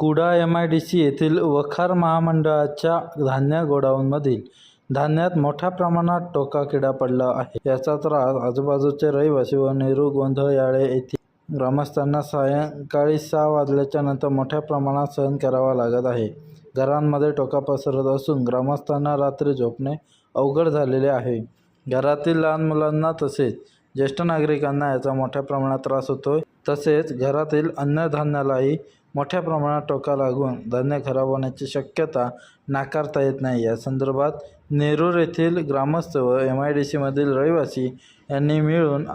Kuda M I D C येथील वखार महामंडळाच्या धान्य गोडाऊनमधील धान्यात मोठ्या प्रमाणात टोका किडा पडला आहे. याचा त्रास आजूबाजूचे रहिवासी व नेहरू गोंधळयाळे येथील ग्रामस्थांना सायंकाळी सहा वाजल्याच्या नंतर मोठ्या प्रमाणात सहन करावा लागत आहे. घरांमध्ये टोका पसरत असून ग्रामस्थांना रात्री झोपणे अवघड झालेले आहे. घरातील लहान मुलांना तसेच ज्येष्ठ नागरिकांना याचा मोठ्या प्रमाणात त्रास होतोय. तसेच घरातील अन्नधान्यालाही मोठ्या प्रमाणात टोका लागून धान्य खराब होण्याची शक्यता नाकारता येत नाही. या संदर्भात नेरूर येथील ग्रामस्थ व एम आय डी सीमधील रहिवासी यांनी मिळून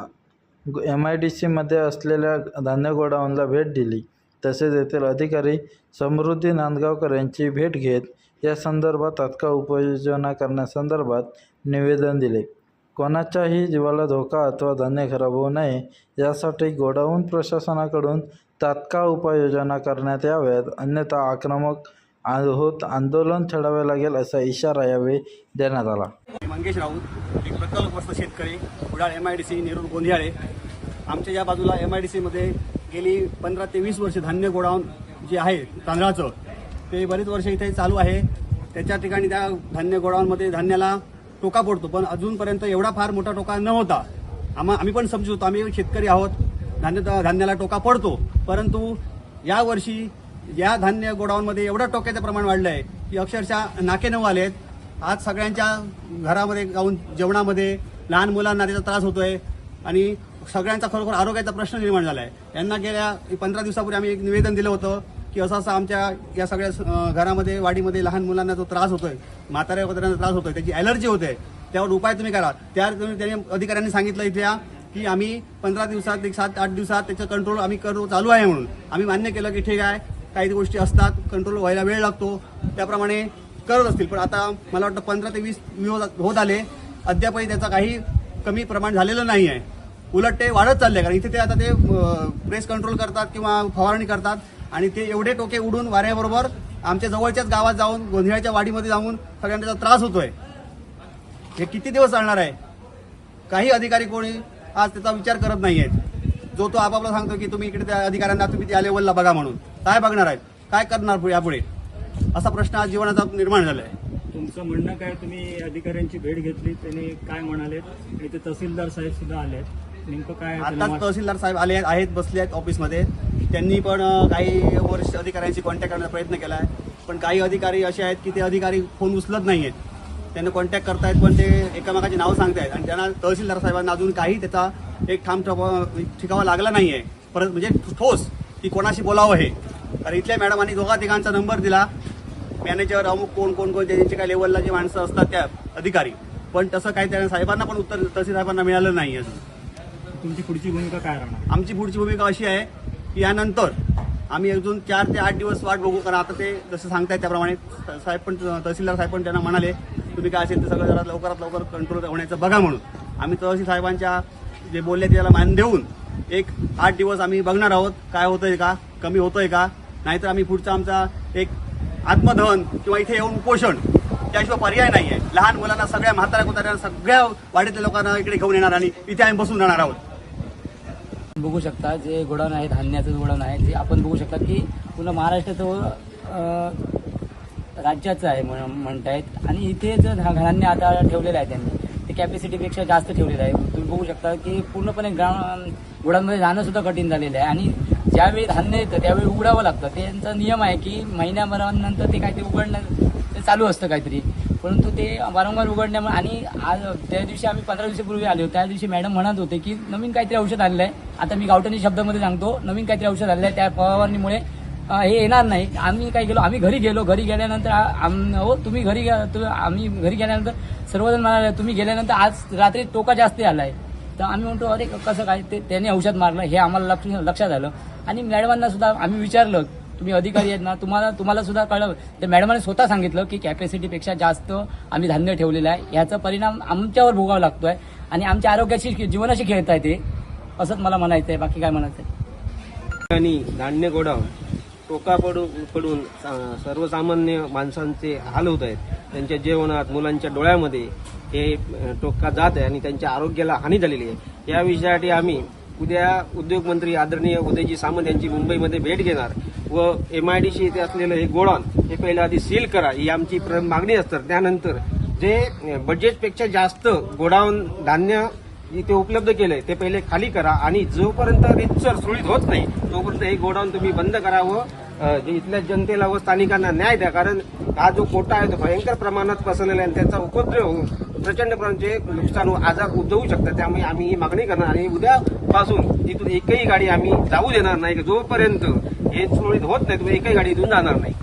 एम आय डी सीमध्ये असलेल्या धान्य गोडाऊनला भेट दिली. तसेच येथील अधिकारी समृद्धी नांदगावकर यांची भेट घेत या संदर्भात तात्काळ उपाययोजना करण्यासंदर्भात निवेदन दिले. कोणाच्याही जीवाला धोका अथवा धान्य खराब होऊ नये यासाठी गोडाऊन प्रशासनाकडून तात्काळ उपाययोजना करण्यात याव्यात. अन्यथा आक्रमक आ- होत आंदोलन छेडावे लागेल असा इशारा यावेळी देण्यात आला. मंगेश राऊत. एक प्रकल्पग्रस्त शेतकरी Kudal M I D C Nerur Gondhiyale आमच्या या बाजूला एम आय डी सीमध्ये गेली पंधरा ते वीस वर्ष धान्य गोडाऊन जे आहे तांदळाचं ते बरेच वर्ष इथे चालू आहे. त्याच्या ठिकाणी त्या धान्य गोडाऊनमध्ये धान्याला टोका पडतो पण अजूनपर्यंत एवढा फार मोठा टोका न होता आम्हा आम्ही पण समजू शकतो आम्ही शेतकरी आहोत. धान्य धान्याला टोका पडतो. परंतु यावर्षी या धान्य गोडाऊनमध्ये एवढं टोक्याचं प्रमाण वाढलं आहे की अक्षरशः नाके नऊ आले आहेत आज सगळ्यांच्या घरामध्ये जाऊन जेवणामध्ये लहान मुलांना त्याचा त्रास होतोय आणि सगळ्यांचा खरोखर आरोग्याचा प्रश्न निर्माण झाला आहे यांना गेल्या पंधरा दिवसापूर्वी आम्ही एक निवेदन दिलं होतं की असं असं आमच्या या सगळ्या घरामध्ये वाडीमध्ये लहान मुलांना जो त्रास होतोय म्हाताऱ्या वगैरेंना त्रास होतोय त्याची ॲलर्जी होते त्यावर उपाय तुम्ही करा. त्या तुम्ही त्यांनी अधिकाऱ्यांनी सांगितलं इथल्या की आम्ही पंधरा दिवसात एक सात आठ दिवसात त्याचं कंट्रोल आम्ही करू चालू आहे म्हणून. आम्ही मान्य केलं की ठीक आहे काही गोष्टी असतात कंट्रोल व्हायला वेळ लागतो त्याप्रमाणे करत असतील. पण आता मला वाटतं पंधरा ते वीस दिवस होत आले अद्यापही त्याचा काही कमी प्रमाण झालेलं नाही आहे. उलट ते वाढत चालले कारण इथे ते आता ते प्रेस कंट्रोल करतात किंवा फवारणी करतात आणि ते एवढे टोके उडून वाऱ्याबरोबर आमच्या जवळच्याच गावात जाऊन गोंधळ्याच्या वाडीमध्ये जाऊन सगळ्यांना त्याचा त्रास होतोय. हे किती दिवस चालणार आहे? काही अधिकारी कोणी आज त्याचा विचार करत नाही आहेत जो तो आपापला सांगतो की तुम्ही इकडे त्या अधिकाऱ्यांना तुम्ही त्या लेवलला बघा म्हणून. काय बघणार आहेत? काय करणार पुढे- यापुढे? असा प्रश्न आज जीवनाचा निर्माण झाला आहे तुमचं म्हणणं काय? तुम्ही अधिकाऱ्यांची भेट घेतली त्यांनी काय म्हणाले आणि ते तहसीलदार साहेब सुद्धा आले नेमकं काय त्याला आताच मा- तहसीलदार साहेब आले आहेत- बसले आहेत ऑफिसमध्ये. त्यांनी पण काही वर्ष अधिकाऱ्यांशी कॉन्टॅक्ट करण्याचा प्रयत्न केला आहे पण काही अधिकारी असे आहेत की ते अधिकारी फोन उचलत नाही आहेत त्यांना कॉन्टॅक्ट करतायत पण ते एकामेकाची नावं सांगतायत. आणि त्यांना तहसीलदार साहेबांना अजून काही त्याचा एक ठाम ठिकावा लागला नाही आहे परत म्हणजे ठोस की कोणाशी बोलावं हे. कारण इथल्या मॅडमांनी दोघा तिघांचा नंबर दिला. मॅनेजर अमुक कोण कोण कोण त्यांच्या काय लेवलला जे माणसं असतात त्या अधिकारी. पण तसं काही त्या साहेबांना पण उत्तर तहसील साहेबांना मिळालं नाही अजून. तुमची पुढची भूमिका काय राहणार? आमची पुढची भूमिका अशी आहे की यानंतर आम्ही अजून चार ते आठ दिवस वाट बघू. कारण आता ते जसं सांगतायत त्याप्रमाणे साहेब पण तहसीलदार साहेब पण त्यांना म्हणाले तुम्ही काय असेल ते सगळं जरा लवकरात लवकर कंट्रोल होण्याचं बघा म्हणून. आम्ही तहसील साहेबांच्या जे बोलले त्याला मान देऊन एक आठ दिवस आम्ही बघणार आहोत. काय होतंय का? कमी होतंय का? नाहीतर आम्ही पुढचा आमचा एक आत्मदहन किंवा इथे येऊन उपोषण त्याशिवाय पर्याय नाही आहे लहान मुलांना सगळ्या म्हाताऱ्या कुताऱ्यांना सगळ्या वाढीतल्या लोकांना इकडे घेऊन येणार आणि इथे आम्ही बसून राहणार आहोत. बघू शकता जे गोडाऊन आहे धान्याचं गोडाऊन आहे ते आपण बघू शकता की पूर्ण महाराष्ट्राचं राज्याचं आहे म्हण म्हणतायत. आणि इथे जे धान्य आता ठेवलेलं आहे त्यांनी ते कॅपॅसिटीपेक्षा जास्त ठेवलेलं आहे. तुम्ही बघू शकता की पूर्णपणे ग्राउंड गोडाऊनमध्ये जाणं सुद्धा कठीण झालेलं आहे. आणि ज्यावेळी धान्य येतं त्यावेळी उघडावं लागतं. त्यांचा नियम आहे की महिन्याभरानंतर ते काहीतरी उघडणं ते चालू असतं काहीतरी. परंतु ते वारंवार उघडण्यामुळे आणि आज त्या दिवशी आम्ही पंधरा दिवसापूर्वी आलो. त्या दिवशी मॅडम म्हणत होते की नवीन काहीतरी औषध आलेलं आहे आता मी गावठाणी शब्दामध्ये सांगतो नवीन काहीतरी औषध आलेलं आहे त्या फवारणीमुळे हे येणार नाही. आम्ही काय गेलो आम्ही घरी गेलो. घरी गेल्यानंतर आम हो तुम्ही घरी गे- तुम्ही- आम्ही घरी गेल्यानंतर सर्वजण म्हणाले तुम्ही गेल्यानंतर आज रात्री टोका जास्त आलाय. तर आम्ही म्हणतो अरे कसं काय? ते त्याने औषध मारलं हे आम्हाला लक्ष लक्षात आलं. आणि मॅडमांना सुद्धा आम्ही विचारलं तुम्ही अधिकारी आहेत ना तुम्हाला तुम्हाला सुद्धा कळलं. तर मॅडमाने स्वतः सांगितलं की कॅपॅसिटीपेक्षा जास्त आम्ही धान्य ठेवलेलं आहे. याचा परिणाम आमच्यावर भोगावा लागतोय आणि आमच्या आरोग्याशी जीवनाशी खेळत आहे ते. असंच मला म्हणायचं आहे बाकी काय म्हणायचं आहे ठिकाणी धान्य गोडाऊन टोका पडू पडून सर्वसामान्य माणसांचे हाल होत आहेत. त्यांच्या जेवणात मुलांच्या डोळ्यामध्ये हे टोका जात आहे आणि त्यांच्या आरोग्याला हानी झालेली आहे. या विषयासाठी आम्ही उद्या उद्योगमंत्री आदरणीय उदयजी सामंत यांची मुंबईमध्ये भेट घेणार. व एम आय डी सी येथे असलेलं हे गोडाऊन हे पहिलं आधी सील करा ही आमची प्र- मागणी असतं. त्यानंतर जे बजेटपेक्षा जास्त गोडाऊन धान्य इथे उपलब्ध केलंय ते पहिले खाली करा आणि जोपर्यंत रितसर सुरळीत होत नाही तोपर्यंत हे गोडाऊन तुम्ही बंद करावं जे इथल्या जनतेला व स्थानिकांना न्याय द्या. कारण हा जो कोटा आहे तो भयंकर प्रमाणात पसरलेला आहे आणि त्याचा उपद्रव होऊन प्रचंड प्रमाणाचे नुकसान आजार उद्भवू शकतात त्यामुळे आम्ही ही मागणी करणार आणि उद्यापासून इथून एकही गाडी आम्ही जाऊ देणार नाही. जोपर्यंत हे सुरळीत होत नाही तो एकही गाडी इथून जाणार नाही.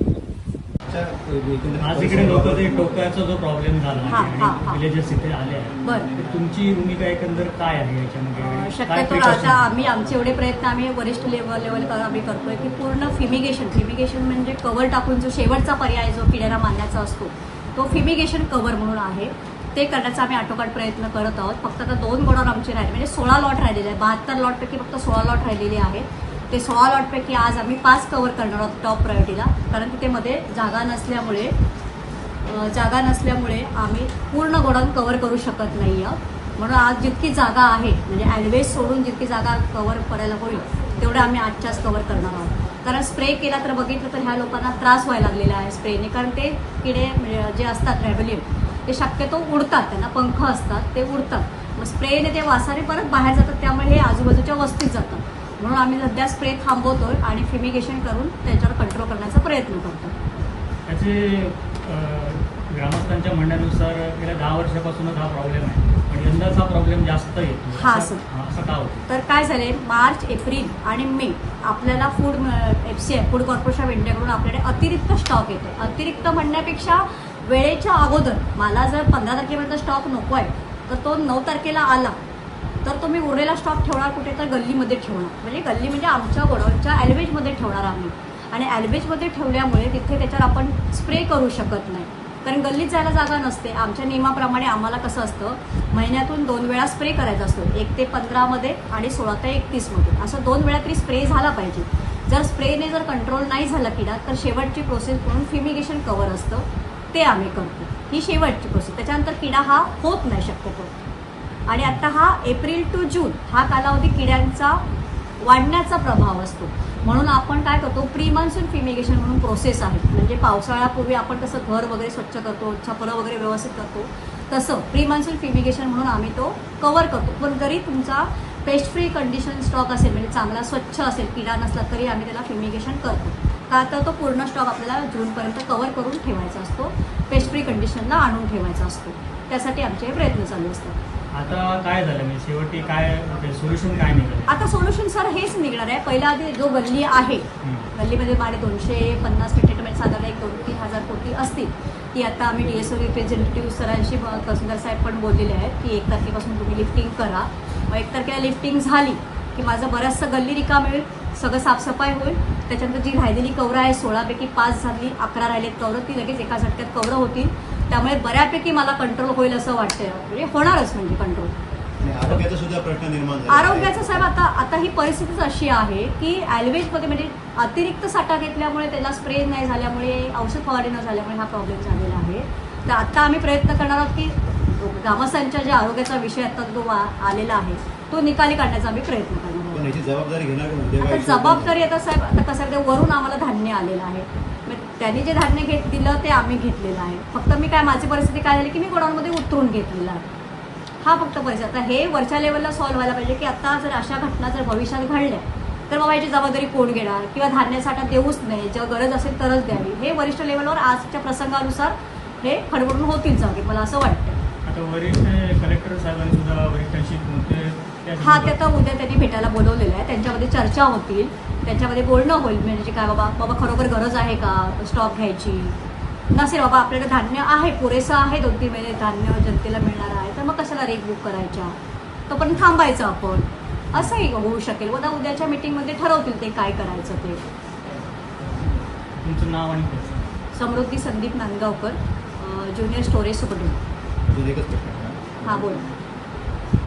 आज इकडे लोक ते टोकाचा जो प्रॉब्लेम झाला आहे. आणि विलेजेस इथे आले आहेत. तुमची भूमिका एकंदर काय आहे याच्यामध्ये? शक्यतो? आता आम्ही आमचे एवढे प्रयत्न आम्ही वरिष्ठ लेवल लेवल आम्ही करतोय की पूर्ण फिमिगेशन फिमिगेशन म्हणजे कव्हर टाकून जो शेवटचा पर्याय जो किड्यांना मारण्याचा असतो तो फिमिगेशन कव्हर म्हणून आहे. ते करण्याचा आम्ही आटोकाट प्रयत्न करत आहोत. फक्त आता दोन गोडाऊन आमचे राहिले म्हणजे सोळा लॉट राहिलेले आहे बहात्तर लॉटपैकी फक्त सोळा लॉट राहिलेले आहेत. ते सोळा लॉटपैकी आज आम्ही पाच कवर करणार आहोत टॉप प्रायोरिटीला कारण तिथे मध्ये जागा नसल्यामुळे जागा नसल्यामुळे आम्ही पूर्ण गोडाऊन कव्हर करू शकत नाही आहोत म्हणून आज जितकी जागा आहे म्हणजे ॲडवेज सोडून जितकी जागा कवर करायला होईल तेवढं आम्ही आजच्याच कवर करणार आहोत. कारण स्प्रे केला तर बघितलं तर ह्या लोकांना त्रास व्हायला लागलेला आहे स्प्रेने कारण ते किडे म्हणजे जे असतात ट्रॅव्हलिंग ते शक्यतो उडतात. त्यांना पंख असतात ते उडतात. मग स्प्रेने ते वासाने परत बाहेर जातात. त्यामुळे हे आजूबाजूच्या वस्तीत जातात. म्हणून आम्ही सध्या स्प्रे थांबवतोय आणि फिमिगेशन करून त्याच्यावर कंट्रोल करण्याचा प्रयत्न करतो त्याचे ग्रामस्थांच्या म्हणण्यानुसार गेल्या दहा वर्षापासूनच हा प्रॉब्लेम आहे. पण यंदाच प्रॉब्लेम जास्त येतो. हा, सर. असं का होतं? तर काय झाले मार्च एप्रिल आणि मे आपल्याला food F C I food corporation of इंडियाकडून आपल्याकडे अतिरिक्त स्टॉक येतो अतिरिक्त म्हणण्यापेक्षा वेळेच्या अगोदर मला जर पंधरा तारखेपर्यंत स्टॉक नको आहे तर तो नऊ तारखेला आला. तर तो मी उरलेला स्टॉक ठेवणार कुठे तर गल्लीमध्ये ठेवणार. म्हणजे गल्ली म्हणजे आमच्या गोडाऊनच्या ॲल्वेजमध्ये ठेवणार आम्ही. आणि ॲल्वेजमध्ये ठेवल्यामुळे तिथे त्याच्यावर आपण स्प्रे करू शकत नाही. कारण गल्लीत जायला जागा नसते. आमच्या नियमाप्रमाणे आम्हाला कसं असतं महिन्यातून दोन वेळा स्प्रे करायचा असतो. एक ते पंधरामध्ये आणि सोळा ते एकतीसमध्ये असं दोन वेळा तरी स्प्रे झाला पाहिजे. जर स्प्रेने जर कंट्रोल नाही झाला किडा तर शेवटची प्रोसेस म्हणून फिमिगेशन कवर असतं. ते आम्ही करतो. ही शेवटची प्रोसेस त्याच्यानंतर किडा हा होत नाही शक्यतो. आणि आता हा एप्रिल टू जून हा कालावधी किड्यांचा वाढण्याचा प्रभाव असतो. म्हणून आपण काय करतो प्री मान्सून फिमिगेशन म्हणून प्रोसेस आहे. म्हणजे पावसाळ्यापूर्वी आपण कसं घर वगैरे स्वच्छ करतो छपरं वगैरे व्यवस्थित करतो तसं प्री मान्सून फिमिगेशन म्हणून आम्ही तो कवर करतो. पण जरी तुमचा पेस्ट फ्री कंडिशन स्टॉक असेल म्हणजे चांगला स्वच्छ असेल किडा नसला तरी आम्ही त्याला फिमिगेशन करतो. का तर तो पूर्ण स्टॉक आपल्याला जूनपर्यंत कवर करून ठेवायचा असतो पेस्ट फ्री कंडिशनला आणून ठेवायचा असतो. त्यासाठी आमचे प्रयत्न चालू असतात. आता काय झालं? म्हणजे शेवटी काय सोल्युशन काय निघालं? आता सोल्युशन सर हेच निघणार आहे. पहिला आधी जो गल्ली आहे गल्लीमध्ये माझे दोनशे पन्नास म्हणजे साधारण एक दोन तीन हजार कोटी असतील. ती आता आम्ही डी एस ओ रिप्रेझेंटेटिव्ह सरांशी तहसीलदार साहेब पण बोललेले आहेत की एक तारखेपासून तुम्ही लिफ्टिंग करा. मग एक तारखेला लिफ्टिंग झाली की माझं बऱ्याचसं गल्ली रिकाम होईल सगळं साफसफाई होईल. त्याच्यानंतर जी राहिलेली कवरं आहे सोळापैकी पाच झाली अकरा राहिलेत कवरं ती लगेच एका झटक्यात कवरं होतील. त्यामुळे बऱ्यापैकी मला कंट्रोल होईल असं वाटतंय. म्हणजे होणारच म्हणजे कंट्रोल आरोग्याचा सुद्धा प्रश्न निर्माण आरोग्याचं साहेब आता आता ही परिस्थितीच अशी आहे की ॲल्वेजमध्ये म्हणजे अतिरिक्त साठा घेतल्यामुळे त्याला स्प्रे नाही झाल्यामुळे औषध फवारणी न झाल्यामुळे हा प्रॉब्लेम झालेला आहे. तर आता आम्ही प्रयत्न करणार आहोत की ग्रामस्थांच्या ज्या आरोग्याचा विषय आता जो आलेला आहे तो निकाली काढण्याचा आम्ही प्रयत्न करणार आहोत पण याची जबाबदारी घेणार कोण? जबाबदारी आता साहेब आता कसं आहे, ते वरून आम्हाला धान्य आलेलं आहे. मग त्यांनी जे धान्य घेत दिलं ते आम्ही घेतलेलं आहे. फक्त मी काय माझी परिस्थिती काय झाली की मी गोडाऊनमध्ये उतरून घेतलेला आहे. हा फक्त परिस्थिती. आता हे वरच्या लेवलला सॉल्व्ह व्हायला पाहिजे की आता जर अशा घटना जर भविष्यात घडल्या तर बाबा याची जबाबदारी कोण घेणार? किंवा धान्यासाठी देऊच नाही जेव्हा गरज असेल तरच द्यावी. हे वरिष्ठ लेवलवर आजच्या प्रसंगानुसार हे खडबडून होतील जागे मला असं वाटतं. आता वरिष्ठ कलेक्टर साहेबांनी सुद्धा वरिष्ठांशी हा ते आता उद्या त्यांनी भेटायला बोलवलेलं आहे. त्यांच्यामध्ये चर्चा होतील. त्याच्यामध्ये बोलणं होईल. म्हणजे काय बाबा बाबा खरोखर गरज आहे का स्टॉक घ्यायची? नसेल बाबा आपल्याकडे धान्य आहे पुरेसं आहे दोन तीन महिने धान्य जनतेला मिळणार आहे. तर मग कशाला रेक बुक करायच्या? तो पण थांबायचं आपण. असंही होऊ शकेल. उद्या उद्याच्या मीटिंगमध्ये ठरवतील ते काय करायचं ते. तुमचं नाव आणि पद. समृद्धी संदीप नांदगावकर ज्युनियर स्टोरेज आहे. हां बोला.